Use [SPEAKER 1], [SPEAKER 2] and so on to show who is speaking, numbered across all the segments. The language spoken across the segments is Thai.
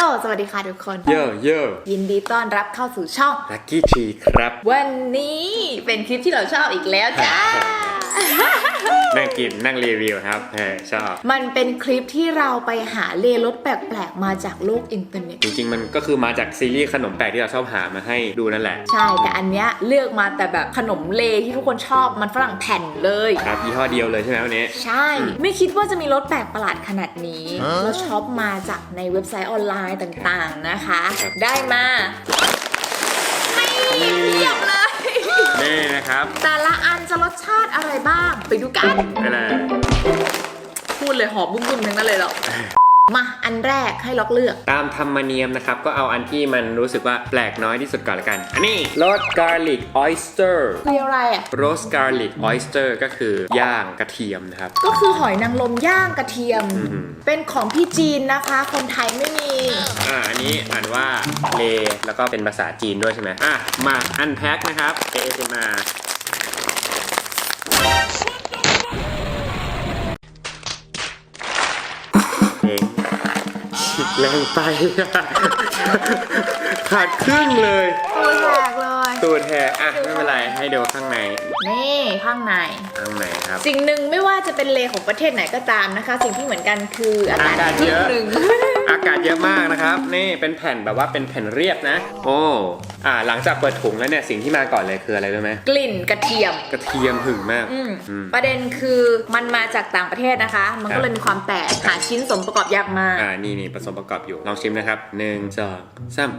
[SPEAKER 1] โยสวัสดีค่ะทุกคน
[SPEAKER 2] เยอะเยอะ
[SPEAKER 1] ยินดีต้อนรับเข้าสู่ช่อง
[SPEAKER 2] ลักกี้ทีครับ
[SPEAKER 1] วันนี้เป็นคลิปที่เราชอบอีกแล้วจ้า
[SPEAKER 2] นั่งกินนั่งรีวิวครับเออชอบ
[SPEAKER 1] มันเป็นคลิปที่เราไปหาเลรถแปลกๆ มาจากโลกอินเทอร์เน็ต
[SPEAKER 2] จริงๆ มันก็คือมาจากซีรีส์ขนมแปลกที่เราชอบหามาให้ดูนั่นแหละ
[SPEAKER 1] ใช่ แต่อันเนี้ยเลือกมาแต่แบบขนมเลที่ทุกคนชอบมันฝรั่งแผ่นเลย
[SPEAKER 2] ครับยี่ห้อเดียวเลยใช่ไหมวันนี้
[SPEAKER 1] ใช่ ไม่คิดว่าจะมีรถแปลกประหลาดขนาดนี้เราช็อปมาจากในเว็บไซต์ออนไลน์ต่างๆนะคะ
[SPEAKER 2] ครับ
[SPEAKER 1] ได้มาไม่เรียบเลย
[SPEAKER 2] นี่นะครับ
[SPEAKER 1] แต่ละอันจะรสชาติอะไรบ้าง ไปดูกัน
[SPEAKER 2] ไปเลย
[SPEAKER 1] พูดเลยหอมบุ้มๆทั้งนั้นเลยเหรอ มาอันแรกให้ล็อกเลือก
[SPEAKER 2] ตามธรรมเนียมนะครับ ก็เอาอันที่มันรู้สึกว่าแปลกน้อยที่สุดก่อนละกัน อันนี้รส garlic oyster
[SPEAKER 1] คืออะไรอะ
[SPEAKER 2] roast garlic oyster ก็คือย่างกระเทียมนะครับ
[SPEAKER 1] ก็คือหอยนางรมย่างกระเทียม
[SPEAKER 2] อืม
[SPEAKER 1] เป็นของพี่จีนนะคะ คนไทยไม่มี
[SPEAKER 2] อ่าอันนี้อ่านว่าเลแล้วก็เป็นภาษาจีนด้วยใช่ไหมอะมาอันแพ็คนะครับ ASMR แรงไป ขาดครึ่งเลย
[SPEAKER 1] ตัวแหกเลย
[SPEAKER 2] ตัวแทนอะไม่เป็นไรให้ดูข้างใน
[SPEAKER 1] นี่ข้างใน
[SPEAKER 2] ข้างในครับ
[SPEAKER 1] สิ่งหนึ่งไม่ว่าจะเป็นเลของประเทศไหนก็ตามนะคะ สิ่งที่เหมือนกันคืออากาศ
[SPEAKER 2] อากาศ
[SPEAKER 1] ครึ่
[SPEAKER 2] เย
[SPEAKER 1] ง
[SPEAKER 2] อะ
[SPEAKER 1] หนึ่ง
[SPEAKER 2] อากาศเยอะมากนะครับ นี่เป็นแผ่นแบบว่าเป็นแผ่นเรียบนะ โอ้อ่าหลังจากเปิดถุงแล้วเนี่ยสิ่งที่มาก่อนเลยคืออะไรรู้ไหม
[SPEAKER 1] กลิ่นกระเทียม
[SPEAKER 2] กระเทียมหึงมาก
[SPEAKER 1] อืม
[SPEAKER 2] อืม
[SPEAKER 1] ประเด็นคือมันมาจากต่างประเทศนะคะ มัน
[SPEAKER 2] ครั
[SPEAKER 1] ก็
[SPEAKER 2] บ
[SPEAKER 1] เลยมีความแปลกหาชิ้นสมประกอบยากมาก
[SPEAKER 2] อ่านี่นี่ผสมประกอบอยู่ลองชิมนะครับหนึ่งสองสาม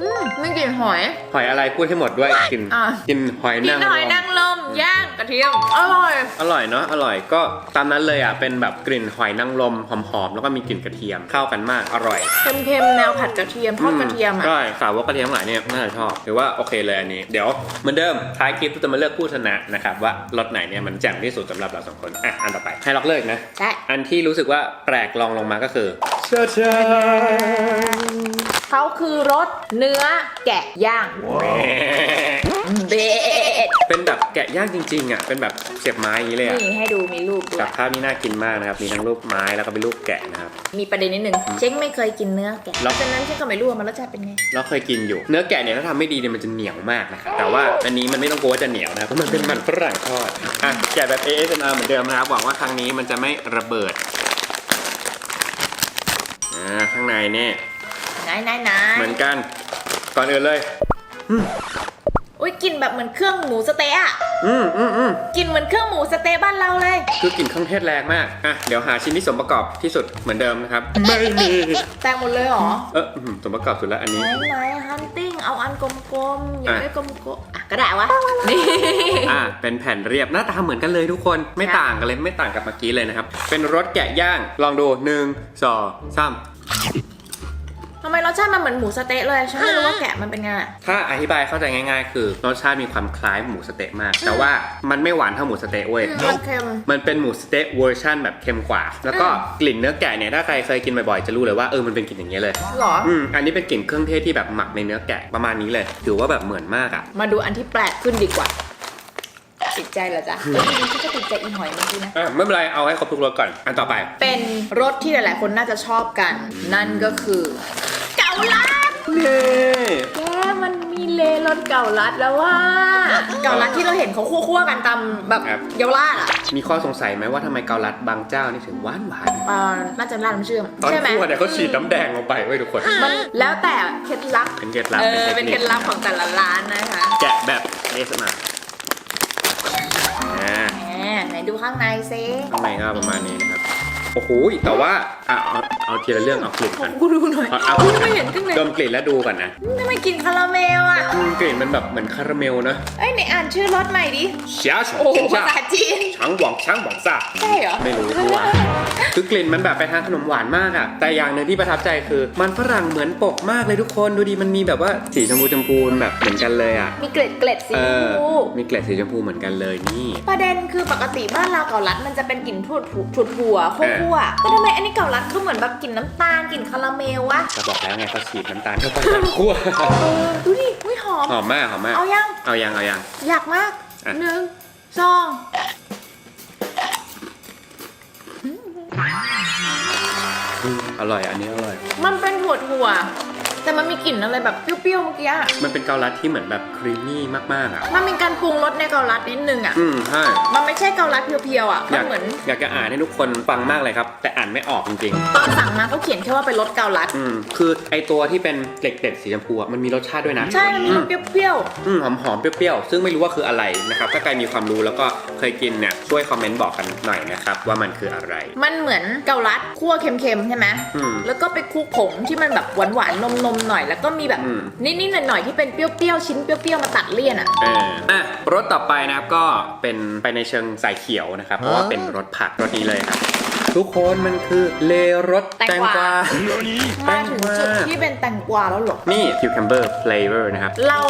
[SPEAKER 1] อืมไม่กลิ่นหอย
[SPEAKER 2] หอยอะไรพูดให้หมดด้วยกิน
[SPEAKER 1] อะ
[SPEAKER 2] กินหอย
[SPEAKER 1] กลิ่
[SPEAKER 2] นาง
[SPEAKER 1] น
[SPEAKER 2] ร
[SPEAKER 1] หอย
[SPEAKER 2] ม
[SPEAKER 1] นางรมย่างกระเทียม อร่อย
[SPEAKER 2] อร่อยเนาะอร่อยก็ตามนั้นเลยอะเป็นแบบกลิ่นหอยนางรมหอมๆแล้วก็มีกลิ่นกระเทียมเข้ากันมากอร่อย
[SPEAKER 1] เค็มๆ แนวผัดกระเทียมทอดกระเทียมอะ
[SPEAKER 2] ใช่สาวกกระเทียมทั้งหลายเนี่ยน่าจะชอบหรือว่าโอเคเลยอันนี้เดี๋ยวเหมือนเดิมท้ายคลิปจะมาเลือกผู้ชนะนะครับว่ารสไหนเนี่ยมันแจ่มที่สุดสำหรับเราสองคนอะอันต่อไปให้ล็อกเลิกนะ
[SPEAKER 1] ใช่
[SPEAKER 2] อันที่รู้สึกว่าแปลกลองลงมาก็คือเชิญเชิญ
[SPEAKER 1] เขาคือรสเนื้อแกะย่างเบด
[SPEAKER 2] เป็นแบบแกะย่างจริงๆอะ เป็นแบบเสียบไม้อย่างนี้เลยอะ
[SPEAKER 1] นี่ให้ดูมีรูปด้ว
[SPEAKER 2] จาก
[SPEAKER 1] ย
[SPEAKER 2] ภาพนี้น่ากินมากนะครับ มีทั้งรูปไม้แล้วก็เป็นรูปแกะนะครับ
[SPEAKER 1] มีประเด็นนิดนึงเช็คไม่เคยกินเนื้อแกะ
[SPEAKER 2] แล้ว
[SPEAKER 1] ฉะนั้นเช็คก็ไม่รู้ว่ามันรสชาติเป็นไง
[SPEAKER 2] เราเคยกินอยู่ เนื้อแกะเนี่ยถ้าทำไม่ดีเนี่ยมันจะเหนียวมากนะครับ แต่ว่าอันนี้มันไม่ต้องกลัวว่าจะเหนียวนะครับเพราะมันเป็นมันฝรั่งทอด อะ แกะแบบ ASMR เหมือนเดิมนะครับ หวังว่าครั้งนี้มันจะไม่ระเบิด อ่า ข้างในเนี่ย
[SPEAKER 1] ไหนไหนไหน
[SPEAKER 2] เหมือนกัน ก่อนอื่นเลย
[SPEAKER 1] อุ้ยกลินแบบเหมือนเครื่องหมูสะเต๊ะอะ
[SPEAKER 2] อืมอืมอืม
[SPEAKER 1] กลินเหมือนเครื่องหมูสะเต๊ะบ้านเราเลย
[SPEAKER 2] คือกลิ่นเครื่องเทศแรงมาก อะ เดี๋ยวหาชิ้นที่สมประกอบที่สุดเหมือนเดิมนะครับ ไม่มี
[SPEAKER 1] แตงหมดเลยเหรอ
[SPEAKER 2] เอออื้อหือสมประกอบสุดแล้วอัน
[SPEAKER 1] ไหน
[SPEAKER 2] นี้
[SPEAKER 1] ไหนฮันติ้งเอาอันกลมๆ อย่า
[SPEAKER 2] อะ
[SPEAKER 1] ได้กลมๆอะก็ได้วะ นี่
[SPEAKER 2] อ่า เป็นแผ่นเรียบหน้าตาเหมือนกันเลยทุกคน ไม่
[SPEAKER 1] ค่ะ
[SPEAKER 2] ต่างกันเลยไม่ต่างกับเมื่อกี้เลยนะครับ เป็นรสแกะย่าง ลองดูหนึ่งสองสาม
[SPEAKER 1] ทำไมรสชาติมันเหมือนหมูสะเต๊ะเลยฉันไม่รู้ว่าแกะมันเป็นไงอะ
[SPEAKER 2] ถ้าอธิบายเข้าใจง่ายๆ คือรสชาติมีความคล้ายหมูสะเต๊ะมาก แต่ว่ามันไม่หวานเท่าหมูสะเต๊ะเว้ย
[SPEAKER 1] มันเค็ม
[SPEAKER 2] มันเป็นหมูสะเต๊ะเวอร์ชันแบบเค็มกว่า แล้วก็กลิ่นเนื้อแกะเนี่ยถ้าใครเคยกินบ่อยๆจะรู้เลยว่าเออมันเป็นกลิ่นอย่างเงี้ยเลย
[SPEAKER 1] หรอ
[SPEAKER 2] อืมอันนี้เป็นกลิ่นเครื่องเทศที่แบบหมักในเนื้อแกะประมาณนี้เลยถือว่าแบบเหมือนมากอะ
[SPEAKER 1] มาดูอันที่แปลกขึ้นดีกว่าติดใจเหรอจ๊ะเฮ้ยฉันก็ติดใจอีหอยเมื่อกี้นะ
[SPEAKER 2] อะไม่เป็นไร เอาให้ครบทุกรสก่อน อันต่อไป
[SPEAKER 1] เป็นรสที่หลาย ๆ คนน่าจะชอบกัน นั่นก็คือ เกาลัด
[SPEAKER 2] นี่
[SPEAKER 1] แกมันมีเลรสเกาลัดแล้วว่าเกาลัดที่เราเห็นเขาคั่วๆกันตามแบบเยาวราชอะ
[SPEAKER 2] มีข้อสงสัยไหมว่าทำไมเกาลัดบางเจ้านี่ถึงหวานหวาน
[SPEAKER 1] เอ่อน่าจะราดน้ำเชื่อม
[SPEAKER 2] ตอน
[SPEAKER 1] ใช่ไหม
[SPEAKER 2] คั่วเนี่ยเขาฉีดน้ำแดงลงไปเว้ยทุกคน
[SPEAKER 1] มันแล้วแต่เคล็ดลับ
[SPEAKER 2] เป็นเคล็ดลับ
[SPEAKER 1] เออ
[SPEAKER 2] ท
[SPEAKER 1] เป็น
[SPEAKER 2] ค
[SPEAKER 1] เคล็ดลับของแต่ละร้านนะคะ
[SPEAKER 2] แกะแบบเอสมาอ่า
[SPEAKER 1] แหมไหนดูข้างในซิ
[SPEAKER 2] ข้างในก็ประมาณนี้นะครับ โอ้โหแต่ว่าอะเอาเอาทีละเรื่องเอากลิ่น
[SPEAKER 1] ข
[SPEAKER 2] ก่
[SPEAKER 1] อ
[SPEAKER 2] อน
[SPEAKER 1] กูดูหน่อย
[SPEAKER 2] เอาเอา
[SPEAKER 1] อุ๊ยไม่เห็นข้างใน
[SPEAKER 2] ดมกลิ่นแล้วดูก่อนนะ
[SPEAKER 1] ทำไมกลินคาราเมลอะ
[SPEAKER 2] อืมกลิ่นมันแบบเหมือนคาราเมลนะ
[SPEAKER 1] เอ้ยไหนอ่านชื่อรสใหม่ดิ
[SPEAKER 2] เชียฉ
[SPEAKER 1] โอ้โห
[SPEAKER 2] ง
[SPEAKER 1] ภาษาจีน
[SPEAKER 2] ช้างหวังช้างหวังซ่า
[SPEAKER 1] ใช่เหรอ
[SPEAKER 2] ไม่รู้ที่ว่า คือกลิ่นมันแบบไปทางขนมหวานมากอะแต่อย่างหนึ่งที่ประทับใจคือ มันฝรั่งเหมือนปกมากเลยทุกคน ดูดีมันมีแบบว่าสีชมพูชมพูแบบเหมือนกันเลยอะ
[SPEAKER 1] มีเกล็ดเกล็ดสี
[SPEAKER 2] เอ
[SPEAKER 1] ชม
[SPEAKER 2] อ
[SPEAKER 1] พู
[SPEAKER 2] มีเกล็ดสีชมพูเหมือนกันเลยนี่
[SPEAKER 1] ประเด็นคือปกติบ้านเราเกาลัดมันจะเป็นกลิ่นถั่วถั่วถั่วคั่วๆแต่ทำไมอันนี้เกาลัดเขาเหมือนแบบกลิ่นน้ำตาลกลิ่นคาราเมลวะ
[SPEAKER 2] จะบอกแล้วไงเขาฉีดน้ำตาลเข้าไปตอนคั่ว
[SPEAKER 1] เออดูดิอุ้ยหอม
[SPEAKER 2] หอมมากหอมมาก
[SPEAKER 1] เอายัง
[SPEAKER 2] เอายังเอายัง
[SPEAKER 1] อยากมาก
[SPEAKER 2] อะ
[SPEAKER 1] หนึ่งสอง
[SPEAKER 2] อร่อยอันนี้อร่อย
[SPEAKER 1] มันเป็นถั่วถั่ว แต่มันมีกลิ่นอะไรแบบเปรี้ยวๆเมื่อกี้อะ
[SPEAKER 2] มันเป็นเกาลัดที่เหมือนแบบครีมมี่มากๆอะ
[SPEAKER 1] มันมีการปรุงรสในเกาลัดนิดนึงอะ
[SPEAKER 2] อืมใช่
[SPEAKER 1] มันไม่ใช่เกาลัดเพียวๆอะ
[SPEAKER 2] อ
[SPEAKER 1] มัน
[SPEAKER 2] ยาก
[SPEAKER 1] เหมือน
[SPEAKER 2] อยากจะอ่านให้ทุกคนฟังมากเลยครับ แต่อ่านไม่ออกจริง
[SPEAKER 1] ตอนสั่งมาเขาเขียนแค่ว่าเป็นรสเกาลัด
[SPEAKER 2] ๆ อืมคือไอตัวที่เป็นเกล็ดๆสีชมพูอะมันมีรสชาติด้วยนะ
[SPEAKER 1] ใช่ มันมีรสเปรี้ยว
[SPEAKER 2] อืมหอมๆเปรี้ยวๆ ซึ่งไม่รู้ว่าคืออะไรนะครับ ถ้าใครมีความรู้แล้วก็เคยกินเนี่ยช่วยคอมเมนต์บอกกันหน่อยนะครับว่ามันคืออะไร
[SPEAKER 1] ๆ มันเหมือนเกาลัดคั่วเค็มๆใช่ไหม
[SPEAKER 2] อืม
[SPEAKER 1] แล้วก็ไปคลุกผงที่มันแบบหวานๆนมๆหน่อยแล้วก็มีแบบ
[SPEAKER 2] อืม
[SPEAKER 1] นิดๆหน่อยๆที่เป็นเปรี้ยวๆชิ้นเปรี้ยวๆมาตัดเลี่ยนอะ
[SPEAKER 2] เอออะรสต่อไปนะครับก็เป็นไปในเชิงสายเขียวนะครับ เพราะว่าเป็นรสผักรสนี้เลยครับ ทุกคนมันคือเลรส
[SPEAKER 1] แตงกวา
[SPEAKER 2] แต
[SPEAKER 1] มางถึง
[SPEAKER 2] กวา
[SPEAKER 1] จุดที่เป็นแตงกวาแล้วเหรอ
[SPEAKER 2] นี่ cucumber flavor นะครับ
[SPEAKER 1] เรา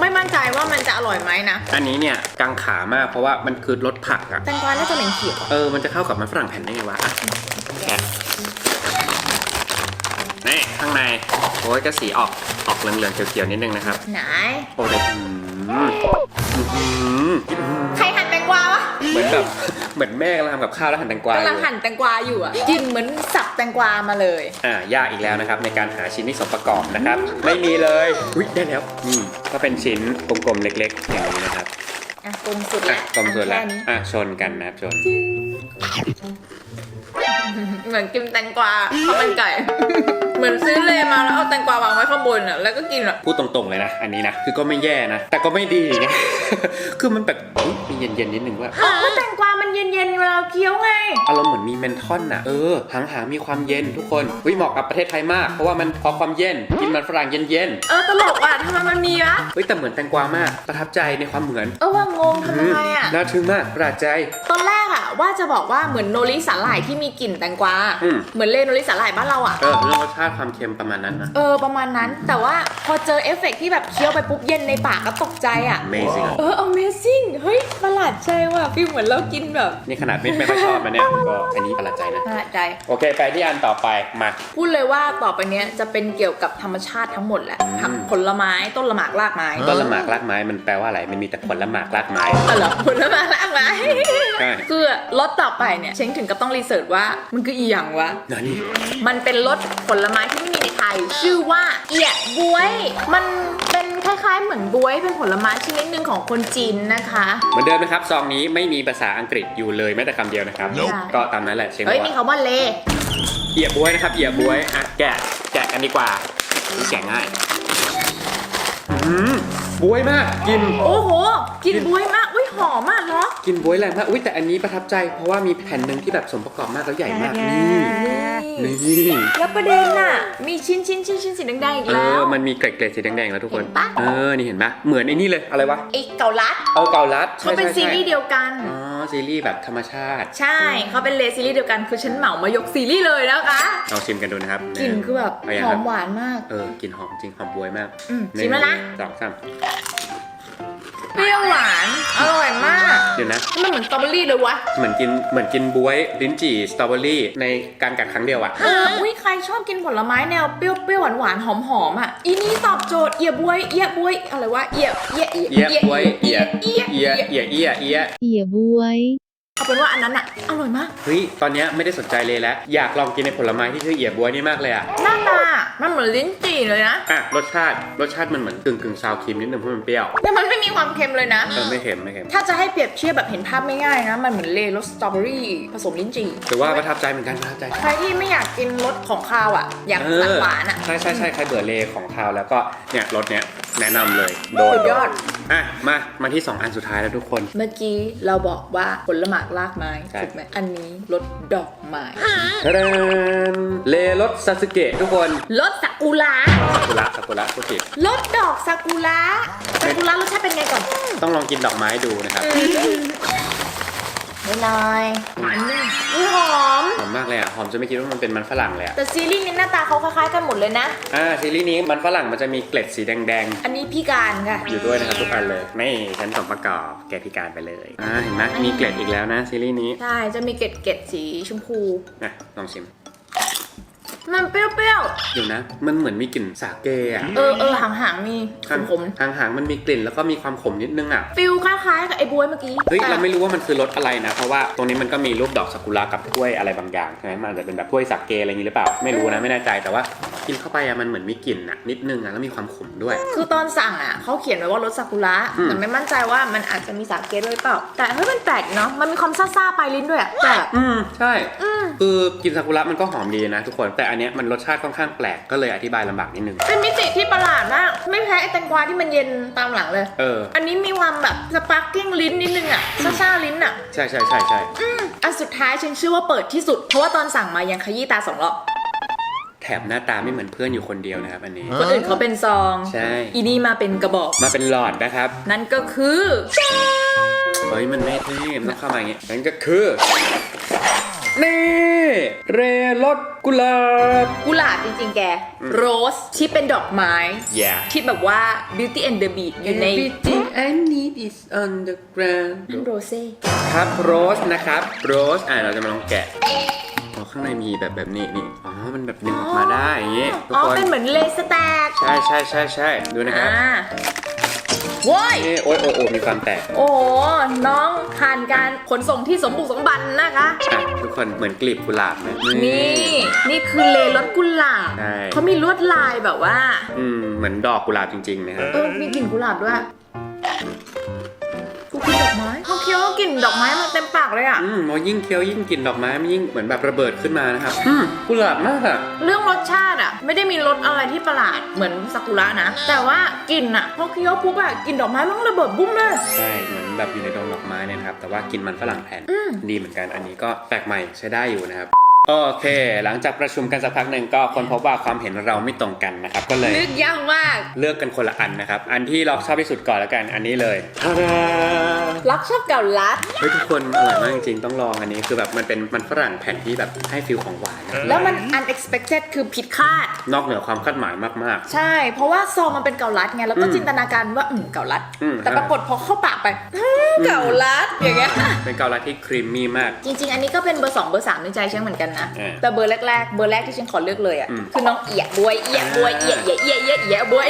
[SPEAKER 1] ไม่มั่นใจว่ามันจะอร่อยไหมนะ
[SPEAKER 2] อันนี้เนี่ยกังขามากเพราะว่ามันคือรสผักอะ
[SPEAKER 1] แตงกวาน่าจะเป็นเขียว
[SPEAKER 2] เออ มันจะเข้ากับมันฝรั่งแผ่นได้ไงวะอะแกะนี่ ข้างในโอ้ยก็สีออกออกเหลืองๆเขียวๆนิดนึงนะครับ
[SPEAKER 1] ไหน
[SPEAKER 2] โอ้ยอืมอื้อหือ
[SPEAKER 1] ใครหั่นแตงกวาวะ
[SPEAKER 2] เหมือนแบบเหมือนแม่กำลังทำกับข้าวแล้วหั่นแตงกวากำ
[SPEAKER 1] ลัง
[SPEAKER 2] อยู่
[SPEAKER 1] หั่นแตงกวาอยู่อะกลินเหมือนสับแตงกวามาเลย
[SPEAKER 2] อ่ายากอีกแล้วนะครับ ในการหาชิ้นที่สมประกอบนะครับ ไม่มีเลยอุ้ยได้แล้วนี่ก็เป็นชิ้นกลมๆเล็กๆอย่างนี้นะครับ
[SPEAKER 1] อะกลมสุด
[SPEAKER 2] อะ
[SPEAKER 1] แล้ว
[SPEAKER 2] กลมส่วนแล้ว
[SPEAKER 1] อันค่นี้
[SPEAKER 2] อะชนกันนะครับชน
[SPEAKER 1] เหมือนกินแตงกวาข้าวมันไก่ เหมือนซื้อเลมาแล้วเอาแตงกวาวางไว้ข้างบนอะแล้วก็กินอะ
[SPEAKER 2] พูดตรงๆเลยนะ อันนี้นะ คือก็ไม่แย่นะ แต่ก็ไม่ดีไง คือมันแบบอุ๊ยมีเย็นๆนิดนึงว่า
[SPEAKER 1] อ๋อเพราะแตงกวามันเย็นๆเวลาเราเคี้ยวไง
[SPEAKER 2] อารมณ์เหมือนมีเมนทอนน่ะ เออ หางหางๆมีความเย็นทุกคนวิเหมาะกับประเทศไทยมาก เพราะว่ามันพอความเย็น กินมันฝรั่งเย็น
[SPEAKER 1] เออตลกอะทำไมมันมีวะ
[SPEAKER 2] ๆเฮ้ยแต่เหมือนแตงกวามาก ประทับใจในความเหมือน
[SPEAKER 1] เออว่างงทำไมอะ
[SPEAKER 2] น่าทึ่งมากประหลาดใจ
[SPEAKER 1] ตอนแรกอะ ว่าจะบอกว่าเหมือนโนริสาหร่ายที่มีกลิ่นแตงกวา
[SPEAKER 2] อืม
[SPEAKER 1] เหมือนเลโนริสาหร่ายบ้านเราอะ
[SPEAKER 2] เออเรื่องรสชาติความเค็มประมาณนั้นนะ
[SPEAKER 1] เออประมาณนั้น แต่ว่าพอเจอเอฟเฟกต์ที่แบบเคี้ยวไปปุ๊บเย็นในปากก็ตกใจอะ
[SPEAKER 2] Amazing
[SPEAKER 1] เออ amazing เฮ้ยประหลาดใจว่ะฟีลเหมือนเรากินแบบ
[SPEAKER 2] นี่ขนาดไม่ไม่ค่อยชอบนะเนี่ยก็อันนี้ประหลาดใจนะ
[SPEAKER 1] ประหลาดใจ
[SPEAKER 2] โอเค ไปที่อันต่อไปมา
[SPEAKER 1] พูดเลยว่าต่อไปเนี้ยจะเป็นเกี่ยวกับธรรมชาติทั้งหมดแหละ
[SPEAKER 2] อืม
[SPEAKER 1] ผักผลไม้ต้นละหมากรากไม้
[SPEAKER 2] ต้นละหมากรากไม้มันแปลว่าอะไร มันมีแต่ผลละหมากรากไม้
[SPEAKER 1] อ๋อเหรอผลไม้รากไม้
[SPEAKER 2] ใช่
[SPEAKER 1] คือรสต่อไปเนี่ยเช้งถึงก็ต้องรีเสิร์ชว่ามันคืออีหยังวะ
[SPEAKER 2] นั่นนี่
[SPEAKER 1] มันเป็นรสผลไม้ที่ไม่มีในไทย ชื่อว่าเอียบวย มันเป็นคล้ายๆเหมือนบวยเป็นผลไม้ชนิดหนึ่งของคนจีนนะคะ
[SPEAKER 2] เหมือนเดิมนะครับซองนี้ไม่มีภาษาอังกฤษอยู่เลยแม้แต่คำเดียวนะครับ
[SPEAKER 1] Nope
[SPEAKER 2] ก็ตามนั้นแหละเชงบ
[SPEAKER 1] เฮ้ย
[SPEAKER 2] อก
[SPEAKER 1] มี
[SPEAKER 2] ว่า
[SPEAKER 1] คำว่าเล
[SPEAKER 2] เอียบวยนะครับเอียบวยอะแกะแกะกันดีกว่านี่แกะง่ายอืมบวยมากกิน
[SPEAKER 1] โอ้โหกลินบวยมากอุ้ยหอมมากเนาะ
[SPEAKER 2] กินบวยแรงมากอุ้ยแต่อันนี้ประทับใจเพราะว่ามีแผ่นหนึ่งที่แบบสมประกอบมากแล้วใหญ่มากนี่นี่
[SPEAKER 1] แล้วประเด็นน่ะ มีชิ้นชิ้นชิ้นชิ้นสีแดงๆอีก
[SPEAKER 2] เอ
[SPEAKER 1] แล้
[SPEAKER 2] อ
[SPEAKER 1] ว
[SPEAKER 2] มันมีเกล็ดๆสีแดงๆแล้วทุกคน
[SPEAKER 1] เห็นปะ
[SPEAKER 2] เออนี่เห็นปะเหมือนไอ้นี่เลยอะไรวะ
[SPEAKER 1] ไอ้เกาลัด
[SPEAKER 2] เอาเกาลัด
[SPEAKER 1] เขาเป็น
[SPEAKER 2] ใช่
[SPEAKER 1] ซี
[SPEAKER 2] ใช่
[SPEAKER 1] รีส์เดียวกัน
[SPEAKER 2] อ๋อซีรีส์แบบธรรมชาติ
[SPEAKER 1] ใช่เขาเป็นเลซีรีส์เดียวกันคือฉันเหมามายกซีรีส์เลยนะคะ
[SPEAKER 2] ลองชิมกันดูนะครับ
[SPEAKER 1] กลิ่นคือแบบ
[SPEAKER 2] เายัง
[SPEAKER 1] หอ
[SPEAKER 2] ครั
[SPEAKER 1] มหวานมาก
[SPEAKER 2] เออกลิ่นหอมจริงหอมบวยมาก
[SPEAKER 1] อืมชิมแล้วนะ
[SPEAKER 2] หงสองสาม
[SPEAKER 1] เปรี้ยวหวาน อร่อยมาก
[SPEAKER 2] เดี๋ยวนะ
[SPEAKER 1] มันเหมือนสตรอเบอรี่เลยวะ
[SPEAKER 2] เหมือนกินเหมือนกินบวยลิ้นจี่สตรอเบอรี่ในการกัดครั้งเดียวอะ
[SPEAKER 1] เอออุ้ยใครชอบกินผลไม้แนวเปรี้ยวๆหวานๆหอมๆอะ อีนี่ตอบโจทย์เอียบวยเอียบวยอะไรวะเอียเอีย
[SPEAKER 2] เอียบวยเอีย
[SPEAKER 1] เอีย
[SPEAKER 2] เอียเอียเอียเอีย
[SPEAKER 3] เอียบวย
[SPEAKER 1] เอาเป็นว่าอันนั้นอะอร่อยมาก
[SPEAKER 2] เฮ้ยตอนเนี้ยไม่ได้สนใจเลยแล้ว อยากลองกินในผลไม้ที่ชื่อเอียบวยนี่มากเลยอะ
[SPEAKER 1] หน้าตา มันเหมือนลิ้นจี่เลยนะ
[SPEAKER 2] อะรสชาติรสชาติมันเหมือนกึ่งกึ่งซาวครีมนิดนึงเพราะมันเปรี้ยว
[SPEAKER 1] แต่มันไม่มีความเค็มเลยนะ
[SPEAKER 2] เออไม่เค็มไม่เค็ม
[SPEAKER 1] ถ้าจะให้เปรียบเทียบแบบเห็นภาพไม่ง่ายนะ มันเหมือนเลรสสตรอเบอรี่ผสมลิ้นจี่
[SPEAKER 2] ถือว่าประทับใจเหมือนกันประทับใจ
[SPEAKER 1] ใครที่ไม่อยากกินรสของคาวอะ อยาก
[SPEAKER 2] เออ
[SPEAKER 1] หวานๆอะ
[SPEAKER 2] ใช่ใช่ใช่ใครเบื่อเลของคาวแล้วก็เนี่ยรสเนี้ย แนะนำเลยโดน
[SPEAKER 1] สุดยอด
[SPEAKER 2] อะ มา มาที่ 2 อันสุดท้ายแล้วทุกคน
[SPEAKER 1] เมื่อกี้เราบอกว่าผลหมากรากไม้
[SPEAKER 2] ใช่
[SPEAKER 1] ถูกไหมอันนี้รสดอกไม้
[SPEAKER 2] ทะดานเลรสซาสึเกะทุกคน
[SPEAKER 1] รสซากุระ
[SPEAKER 2] ซากุระซากุระพูดผิด
[SPEAKER 1] รสดอกซากุระซากุระรสชาติเป็นไงก่อน
[SPEAKER 2] ต้องลองกินดอกไม้ดูนะครับ
[SPEAKER 1] ไม่น้อยอันนี้อุ้ยหอม
[SPEAKER 2] หอมมากเลยอะ หอมจนไม่คิดว่ามันเป็นมันฝรั่งเลยอะ
[SPEAKER 1] แต่ซีรีส์นี้หน้าตาเขาคล้ายๆกันหมดเลยนะ
[SPEAKER 2] อ่าซีรีส์นี้มันฝรั่งมันจะมีเกล็ดสีแดง
[SPEAKER 1] อันนี้พี่การค่ะ
[SPEAKER 2] ๆ อยู่ด้วยนะครับทุกอันเลย ไม่ฉันสมประกอบแกพิการไปเลยอ่าเห็นไหมมีเกล็ดอีกแล้วนะซีรีส์นี้
[SPEAKER 1] ใช่ จะมีเกล็ดเกล็ดๆสีชมพู
[SPEAKER 2] อะลองชิม
[SPEAKER 1] มันเปรี้ยว
[SPEAKER 2] เดี๋ยวนะ มันเหมือนมีกลิ่นสาเกอะ
[SPEAKER 1] ๆ เออเออหางๆมีขม
[SPEAKER 2] หางหางๆมันมีกลิ่นแล้วก็มีความขมนิดนึงอะ
[SPEAKER 1] ๆฟิลคล้ายๆกับไอ้บวยเมื่อกี้
[SPEAKER 2] เฮ้ย
[SPEAKER 1] แต่
[SPEAKER 2] เราไม่รู้ว่ามันคือรสอะไรนะ เพราะว่าตรงนี้มันก็มีรูปดอกซากุระกับถ้วยอะไรบางอย่างใช่ไหมมันอาจจะเป็นแบบถ้วยสาเกอะไรอย่างนี้หรือเปล่า ไม่รู้นะ ไม่แน่ใจ แต่ว่า กินเข้าไปอะมันเหมือนมีกลิ่นอะนิดนึงอะแล้วมีความขมด้วย
[SPEAKER 1] คือตอนสั่งอะเขาเขียนไว้ว่ารสซากุระ
[SPEAKER 2] อืม
[SPEAKER 1] แต่ไม่มั่นใจว่ามันอาจจะมีสาเกด้วยหรือเปล่า แต่เฮ้ยมันแปลกเนาะมันมีความซ่าๆปลายลิ้นด้วยอะแปลก
[SPEAKER 2] อืมใช่
[SPEAKER 1] อืม
[SPEAKER 2] คือกินซากุระมันก็หอมดีนะทุกคนแต่อันเนี้ยมันรสชาติค่อนข้างแปลกก็เลยอธิบายลำบากนิดนึง
[SPEAKER 1] เป็นมิติที่ประหลาดมาก ไม่แพ้ไอแตงกวาที่มันเย็นตามหลังเลย
[SPEAKER 2] เออ
[SPEAKER 1] อันนี้มีความแบบสปาร์กกิ้งลิ้นนิดนึงอะซ่าๆลิ้นอะ
[SPEAKER 2] ใช่ใช่ใช่ใช่
[SPEAKER 1] อืมอันสุดท้ายฉันเชื่อว่าเปิดที่สุด เพราะว่าตอนสั่งมายังขยี้ตาสองรอบ
[SPEAKER 2] แถบหน้าตาไม่เหมือนเพื่อนอยู่คนเดียวนะครับอันนี้
[SPEAKER 1] คนอื่นเขาเป็นซอง
[SPEAKER 2] ใช่
[SPEAKER 1] อีนี่มาเป็นกระบอก
[SPEAKER 2] มาเป็นหลอดนะครับ
[SPEAKER 1] นั่นก็คือ
[SPEAKER 2] เฮ้ยมันไม่เท่มันต้องเข้ามาอย่างงี้นั่นก็คือ นี่ เรรสกุหลาบ
[SPEAKER 1] กุหลาบจริงๆแก โรสที่เป็นดอกไม้
[SPEAKER 2] yeah
[SPEAKER 1] ที่แบบว่า Beauty and the Beast อยู่ใน
[SPEAKER 2] Everything I need is on the ground
[SPEAKER 1] โรเซ่
[SPEAKER 2] ครับโรสนะครับโรสอ่าเราจะมาลองแกะอ๋อ ข้างในมีแบบแบบนี้นี่อ๋อมันแบบดึงออกมาได้อย่างงี้ทุก
[SPEAKER 1] อ๋อ
[SPEAKER 2] คน
[SPEAKER 1] เป็นเหมือนเลสแตก
[SPEAKER 2] ใช่ใช่ใช่ใช่ดูนะครับ
[SPEAKER 1] อ่าโว้ย
[SPEAKER 2] นี่โอ้ยโอ้ยโอ้ยมีความแตก
[SPEAKER 1] โอ้โหน้องผ่านการขนส่งที่สมบุกสมบันนะคะ
[SPEAKER 2] อะทุกคนเหมือนกลีบกุหลาบไหม
[SPEAKER 1] นี่ นี่คือเลรสกุหลาบ
[SPEAKER 2] ใช่
[SPEAKER 1] เขามีลวดลายแบบว่า
[SPEAKER 2] อืมเหมือนดอกกุหลาบจริงๆนะครับ
[SPEAKER 1] เออ มีกลิ่นกุหลาบด้วย กูกินดอกไม้เขาเคี้ ยวกลิ่นดอกไม้มันเต็มปากเลยอะ
[SPEAKER 2] อืมพอยิ่งเคี้ยวยิ่งกลิ่นดอกไม้มันยิ่งเหมือนแบบระเบิดขึ้นมานะครับ อืมกุหลาบมากอะ
[SPEAKER 1] เรื่องรสชาติอะ ไม่ได้มีรสอะไรที่ประหลาดเหมือนซากุระนะ แต่ว่ากลิ่นอะพอเคี้ยวปุ๊บอะกลิ่นดอกไม้มันระเบิดบุ้มเลย
[SPEAKER 2] ใช่ เหมือนแบบอยู่ในดงดอกไม้เนี่ยนะครับ แต่ว่ากินมันฝรั่งแทน
[SPEAKER 1] อืม
[SPEAKER 2] ดีเหมือนกัน อันนี้ก็แปลกใหม่ใช้ได้อยู่นะครับ โอเค หลังจากประชุมกันสักพักหนึ่งก็คนพบว่าความเห็นเราไม่ตรงกันนะครับ ก็เลย
[SPEAKER 1] นึกยากมาก
[SPEAKER 2] เลือกกันคนละอันนะครับ อันที่เราชอบที่สุดก่อนแล้วกัน อันนี้เลยทาดา
[SPEAKER 1] รักชอบเก่าลัด
[SPEAKER 2] เฮ้ยทุกคนอร่อยมากจริงๆต้องลองอันนี้คือแบบมันเป็นมันฝรั่งแผ่นที่แบบให้ฟิลของหวานนะ
[SPEAKER 1] แล้วมัน unexpected คือผิดคาด
[SPEAKER 2] นอกเหนือความคาดหมายมาก
[SPEAKER 1] ใช่ เพราะว่าซองมันเป็นเกาลัดไง แล้วก็
[SPEAKER 2] อืม
[SPEAKER 1] จินตนาการว่าอืมเกาลัด
[SPEAKER 2] อืม
[SPEAKER 1] แต่ปรากฏพอเข้าปากไปอืมเกาลัดอย่างเงี้ย
[SPEAKER 2] ๆ เป็นเกาลัดที่ครีมมี่มาก
[SPEAKER 1] จริง ๆ อันนี้ก็เป็นเบอร์สองเบอร์สามในใจฉันเหมือนกันนะ
[SPEAKER 2] เออ
[SPEAKER 1] แต่เบอร์แรกๆ เบอร์แรกที่ฉันขอเลือกเลยอะ
[SPEAKER 2] อืม
[SPEAKER 1] คือน้องเอียบวยเอียบวยเอียเอียเอียเอียเอียบวย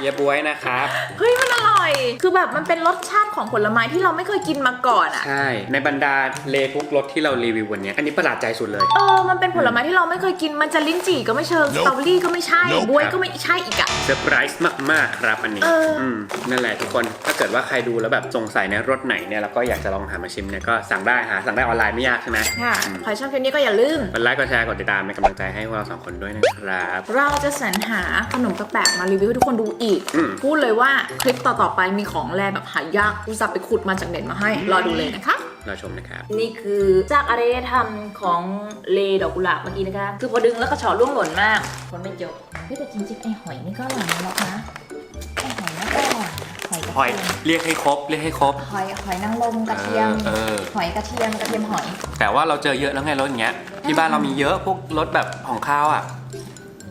[SPEAKER 2] เยบวยนะครับ
[SPEAKER 1] เฮ้ยมันอร่อย คือแบบมันเป็นรสชาติของผลไม้ที่เราไม่เคยกินมาก่อนอะ
[SPEAKER 2] ใช่ ในบรรดาเลทุกรสที่เรารีวิววันนี้อันนี้ประหลาดใจสุดเลย
[SPEAKER 1] เออ มันเป็นผลไม้ที่เราไม่เคยกิน มันจะลิ้นจี่ก็ไม่เชิงสตรอเบอรี่ก็ไม่ใช่
[SPEAKER 3] Nope
[SPEAKER 1] บวยก็ไม่ใช่อีกอะ
[SPEAKER 2] เซอร์ไพรส์มาก ๆ ครับอันนี้
[SPEAKER 1] เอออื
[SPEAKER 2] มนั่นแหละทุกคน ถ้าเกิดว่าใครดูแล้วแบบสงสัยในรสไหนเนี่ย แล้วก็อยากจะลองหามาชิมเนี่ย ก็สั่งได้หาสั่งได้ออนไลน์ไม่ยากใช่ไหม
[SPEAKER 1] ค่ะ
[SPEAKER 2] อืม
[SPEAKER 1] ใครชอบคลิปนี้ก็อย่าลืม
[SPEAKER 2] กดไลค์กดแชร์กดติดตามเป็นกำลังใจให้พวกเราสองคนด้วยนะครับ
[SPEAKER 1] เราจะสรรหาขนมแปลกๆมารีวิวให้ทุกคนดูอีก
[SPEAKER 2] อืม
[SPEAKER 1] พูดเลยว่าคลิปต่อๆไปมีของแรแบบหายากอุตส่าห์ไปขุดมาจากเน็ตมาให้ รอดูเลยนะคะ
[SPEAKER 2] เราชมนะครับ
[SPEAKER 1] นี่คือจากอารยธรรมของเลดอกกุหลาบเมื่อกี้นะคะ คือพอดึงแล้วก็เฉาะร่วงหล่นมาก คนไม่เจบเฮ้ยแต่จริงๆไอหอยนี่ก็อร่อยนะล็อกนะไอหอยนี่ก็อร่อยนะหอยกระ
[SPEAKER 2] หอย
[SPEAKER 1] เทียม
[SPEAKER 2] เรียกให้ครบเรียกให้ครบ
[SPEAKER 1] หอยหอยนางรมกระเทียม
[SPEAKER 2] เออเออ
[SPEAKER 1] หอยกระเทียมกระเทียมหอย
[SPEAKER 2] แต่ว่าเราเจอเยอะแล้วไงรสอย่างเงี้ย ที่บ้านเรามีเยอะพวกรถแบบของข้าวอะ